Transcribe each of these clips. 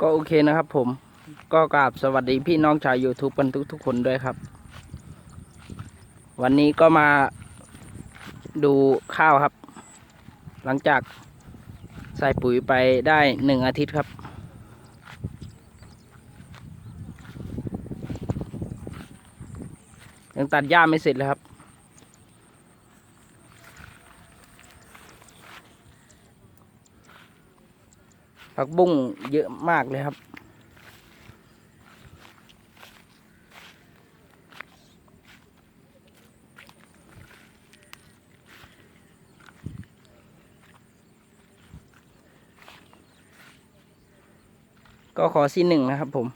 ก็โอเคนะครับผมก็กราบสวัสดีพี่น้องชาว YouTube กันทุกทุกๆคนด้วยครับ วันนี้ก็มาดูข้าวครับ หลังจากใส่ปุ๋ยไปได้หนึ่งอาทิตย์ครับ ยังตัดหญ้าไม่เสร็จเลยครับ ผักบุ้งเยอะมากเลยครับ ก็ขอซีหนึ่งนะครับผม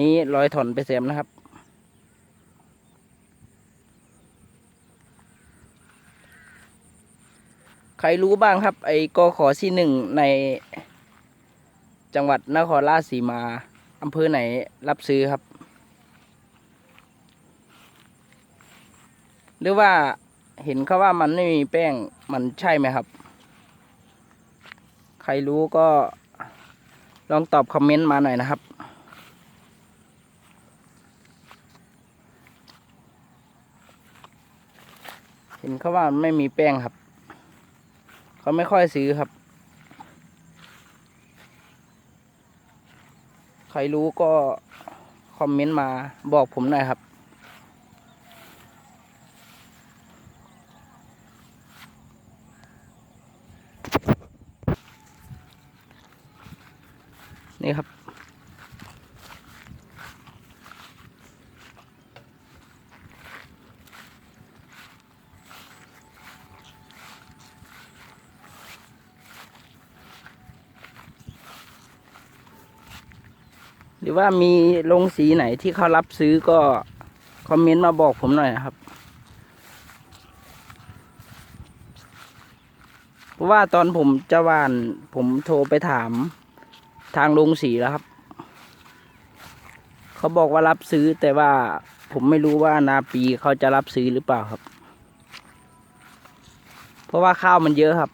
นี้ร้อยถอนไปเสียมนะครับ ใครรู้บ้างครับ ไอ้กขอที่หนึ่งในจังหวัดนครราชสีมาอำเภอไหนรับซื้อครับ หรือว่าเห็นเขาว่ามันไม่มีแป้งมันใช่ไหมครับ ใครรู้ก็ลองตอบคอมเมนต์มาหน่อยนะครับ ห็นเขาว่าไม่มีแป้งครับ เขาไม่ค่อยซื้อครับ ใครรู้ก็คอมเมนต์มาบอกผมหน่อยครับ นี่ครับ รือว่ามีโรงสีไหนที่เขารับซื้อก็คอมเมนต์มาบอกผมหน่อยนะครับ เพราะว่าตอนผมจะหวานผมโทรไปถามทางโรงสีแล้วครับ เขาบอกว่ารับซื้อแต่ว่าผมไม่รู้ว่านาปีเขาจะรับซื้อหรือเปล่าครับ เพราะว่าข้าวมันเยอะครับ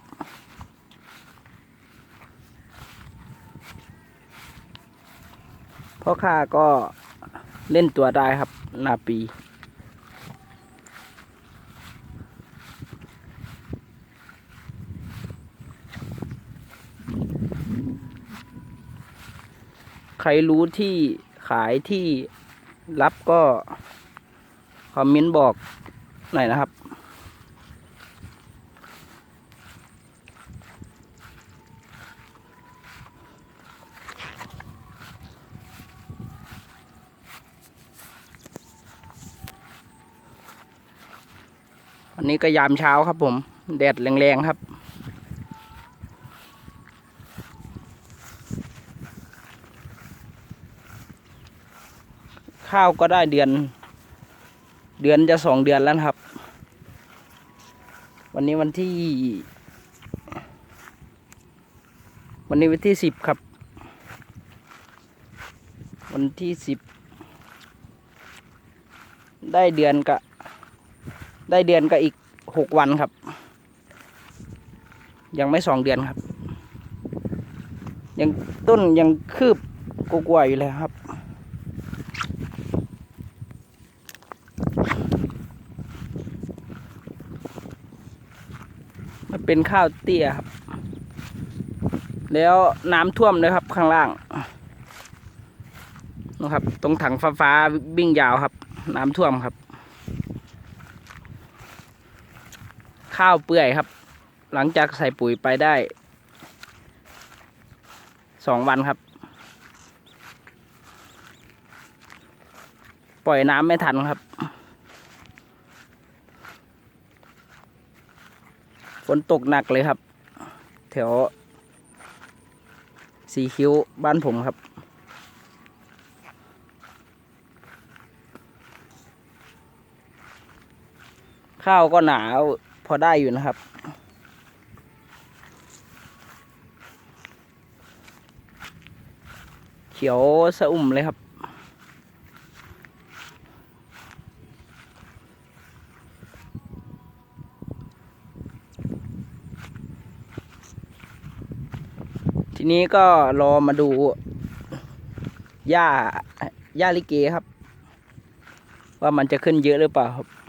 พ่อข้าก็เล่นตัวได้ครับ นาปี ใครรู้ที่ขายที่รับก็ คอมเมนต์บอกหน่อยนะครับันนี้ก็ยามเช้าครับผม แดดแรงๆครับ ข้าวก็ได้เดือน เดือนจะสองเดือนแล้วครับ วันนี้วันที่ วันนี้วันที่สิบครับ วันที่สิบได้เดือนกะ ได้เดือนก็อีกหกวันครับ ยังไม่สองเดือนครับ ยังต้นยังคืบกลัวๆอยู่เลยครับ มันเป็นข้าวเตี้ยครับ แล้วน้ำท่วมเลยครับข้างล่างนะครับ ตรงถังฟ้าฟ้าๆวิ่งยาวครับ น้ำท่วมครับ ข้าวเปื่อยครับ หลังจากใส่ปุ๋ยไปได้สองวันครับ ปล่อยน้ำไม่ทันครับ ฝนตกหนักเลยครับ แถวสีคิ้วบ้านผมครับ ข้าวก็หนาว พอได้อยู่นะครับ เขียวสะอุ่มเลยครับ ทีนี้ก็รอมาดูหญ้าหญ้าลิเกครับ ว่ามันจะขึ้นเยอะหรือเปล่าครับ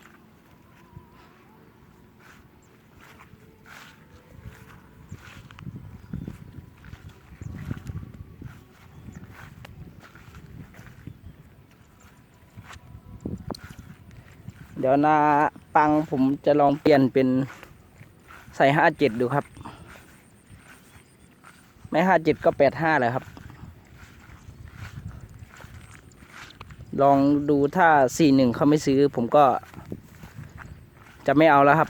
เดี๋ยวนาปังผมจะลองเปลี่ยนเป็นใส่ห้าเจ็ดดูครับ ไม่ห้าเจ็ดก็แปดห้าเลยครับ ลองดูถ้าสี่หนึ่งเขาไม่ซื้อ ผมก็ จะไม่เอาแล้วครับ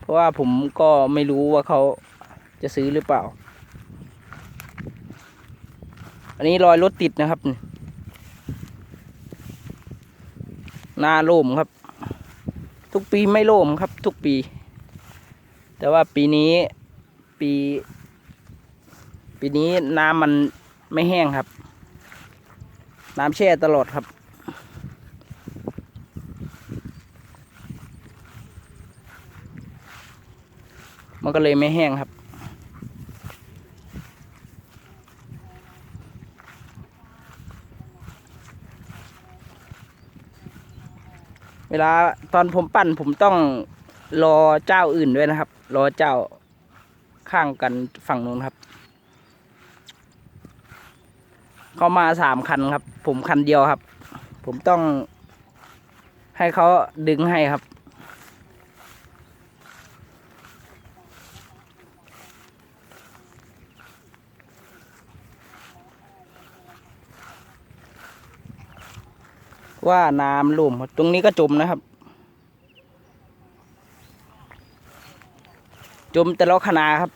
เพราะว่าผมก็ไม่รู้ว่าเขาจะซื้อหรือเปล่า อันนี้รอยรถติดนะครับ ห นาโล่มครับ ทุกปีไม่โล่มครับ ทุกปี แต่ว่าปีนี้ปี ปีนี้น้ำมันไม่แห้งครับ น้ำแช่ตลอดครับ มันก็เลยไม่แห้งครับ เวลาตอนผมปั่นผมต้องรอเจ้าอื่นด้วยนะครับ รอเจ้าข้างกันฝั่งนู้นครับ เขามาสามคันครับ ผมคันเดียวครับ ผมต้องให้เขาดึงให้ครับ ว่าน้ำลุ่มตรงนี้ก็จมนะครับ จมแต่ละคณาครับ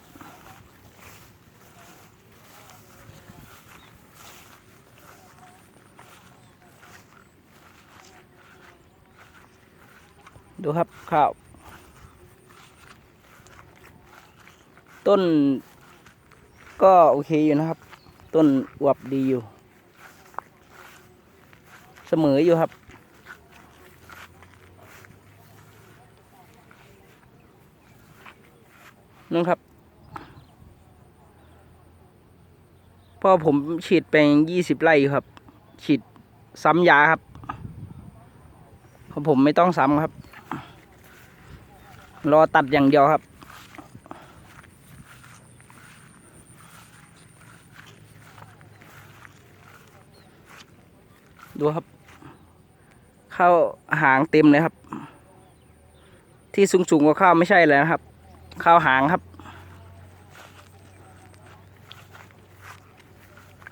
ดูครับข้าวต้นก็โอเคอยู่นะครับ ต้นอวบดีอยู่ มออยู่ครับนู่นครับพราะผมฉีดไปยี่สิบไร่ครับ ฉีดซ้ำยาครับของผมไม่ต้องซ้ำครับ รอตัดอย่างเดียวครับดูครับ ข้าหางเต็มเลยครับ ที่สูงสูงๆกว่าข้าวไม่ใช่เลยนะครับ ข้าวหางครับ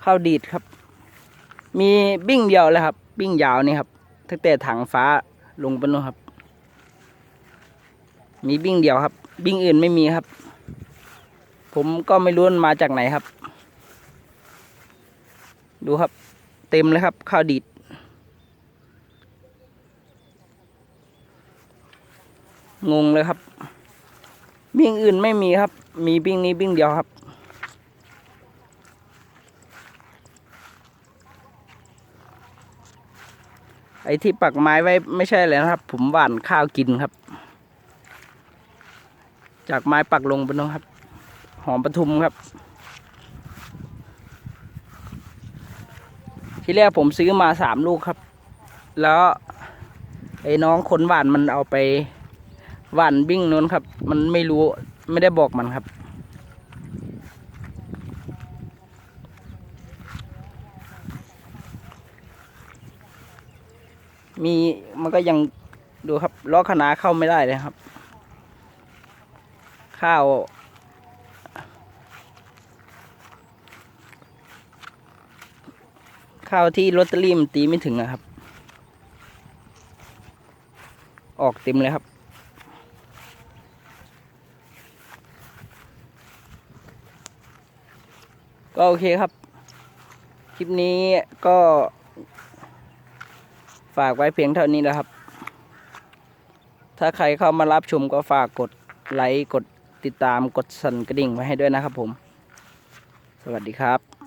ข้าวดีดครับ มีบิ้งเดียวเลยครับ บิ้งยาวนี่ครับตั้งแต่ถังฟ้าลงไปนู่นครับ มีบิ้งเดียวครับ บิ้งอื่นไม่มีครับ ผมก็ไม่รู้มันมาจากไหนครับ ดูครับ เต็มเลยครับ ข้าวดีด งงเลยครับ บิ้งอื่นไม่มีครับ มีบิ้งนี้บิ้งเดียวครับ ไอ้ที่ปักไม้ไว้ไม่ใช่เลยนะครับ ผมหว่านข้าวกินครับ จากไม้ปักลงไปน้องครับ หอมปทุมครับที่แรกผมซื้อมาสามลูกครับ แล้วไอ้น้องคนหวานมันเอาไป หวานบิ้งนู้นครับ มันไม่รู้ไม่ได้บอกมันครับมีมันก็ยังดูครับล้อขนาเข้าไม่ได้เลยครับ ข้าว ข้าวที่ลอตเตอรี่มันตีไม่ถึงอะครับ ออกเต็มเลยครับ ก็โอเคครับ คลิปนี้ก็ ฝากไว้เพียงเท่านี้นะครับ ถ้าใครเข้ามารับชมก็ฝากกดไลค์กดติดตามกดสั่นกระดิ่งไว้ให้ด้วยนะครับผม สวัสดีครับ